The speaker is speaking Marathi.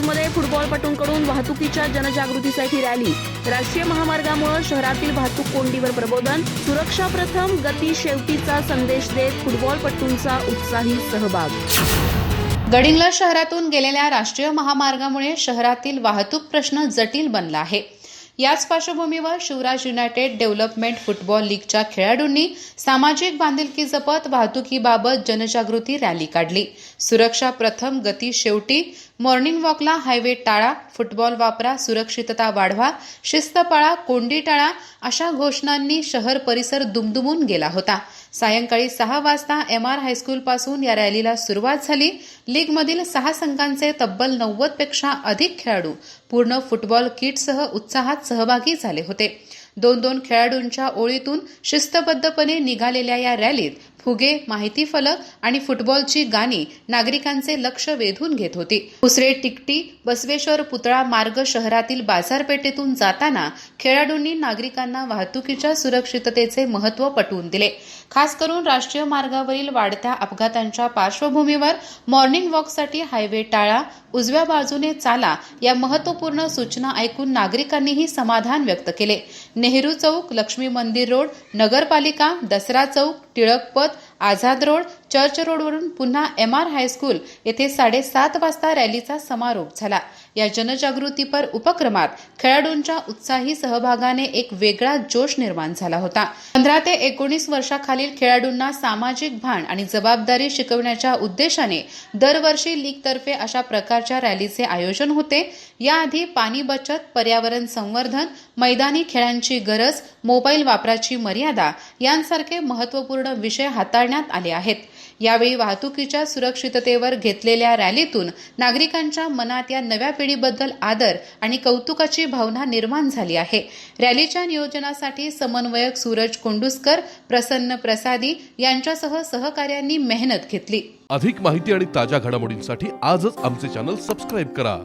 मिरजमध्ये फुटबॉलपटूंकडून वाहतुकीच्या जनजागृतीसाठी रॅली. राष्ट्रीय महामार्गामुळे शहरातील वाहतूक कोंडीवर प्रबोधन. सुरक्षा प्रथम गती शेवटीचा संदेश देत फुटबॉलपटूंचा उत्साही सहभाग. गडिंगला शहरातून गेलेल्या राष्ट्रीय महामार्गामुळे शहरातील वाहतूक प्रश्न जटिल बनला आहे. याच पार्श्वभूमीवर शिवराज युनायटेड डेव्हलपमेंट फुटबॉल लीगच्या खेळाडूंनी सामाजिक बांधिलकी जपत वाहतुकीबाबत जनजागृती रॅली काढली. सुरक्षा प्रथम गती शेवटी. मॉर्निंग वॉकला हायवे टाळा फुटबॉल वापरा सुरक्षितता वाढवा शिस्त पाळा कोंडी टाळा अशा घोषणांनी शहर परिसर दुमदुमून गेला होता. सायंकाळी सहा वाजता एम आर हायस्कूल पासून या रॅलीला सुरुवात झाली. लीगमधील सहा संघांचे तब्बल नव्वदपेक्षा अधिक खेळाडू पूर्ण फुटबॉल किटसह उत्साहात सहभागी झाले होते. दोन दोन खेळाडूंच्या ओळीतून शिस्तबद्धपणे निघालेल्या या रॅलीत फुगे माहिती फलक आणि फुटबॉलची गाणी नागरिकांचे लक्ष वेधून घेत होती. दुसरे टिकटी बसवेश्वर पुतळा मार्ग शहरातील बाजारपेठेतून जाताना खेळाडूंनी नागरिकांना वाहतुकीच्या सुरक्षिततेचे महत्त्व पटवून दिले. खास करून राष्ट्रीय मार्गावरील वाढत्या अपघातांच्या पार्श्वभूमीवर मॉर्निंग वॉकसाठी हायवे टाळा उजव्या बाजूने चाला या महत्त्वपूर्ण सूचना ऐकून नागरिकांनीही समाधान व्यक्त केले. नेहरू चौक लक्ष्मी मंदिर रोड नगरपालिका दसरा चौक टिळकपत आझाद रोड चर्च रोडवरून पुन्हा एम आर हायस्कूल येथे साडेसात वाजता रॅलीचा समारोप झाला. या जनजागृतीपर उपक्रमात खेळाडूंच्या उत्साही सहभागाने एक वेगळा जोश निर्माण झाला होता. पंधरा ते एकोणीस वर्षाखालील खेळाडूंना सामाजिक भान आणि जबाबदारी शिकवण्याच्या उद्देशाने दरवर्षी लीगतर्फे अशा प्रकारच्या रॅलीचे आयोजन होते. याआधी पाणी बचत पर्यावरण संवर्धन मैदानी खेळांची गरज मोबाईल वापराची मर्यादा यांसारखे महत्त्वपूर्ण विषय हाताळण्यात आले आहेत. यावेळी वाहतुकीच्या सुरक्षिततेवर घेतलेल्या रॅलीतून नागरिकांच्या मनात या नव्या पिढीबद्दल आदर आणि कौतुकाची भावना निर्माण झाली आहे. रॅलीच्या नियोजनासाठी समन्वयक सूरज कोंडुस्कर प्रसन्न प्रसादी यांच्यासह सहकाऱ्यांनी मेहनत घेतली. अधिक माहिती आणि ताज्या घडामोडींसाठी आजच आमचे चॅनल सबस्क्राईब करा.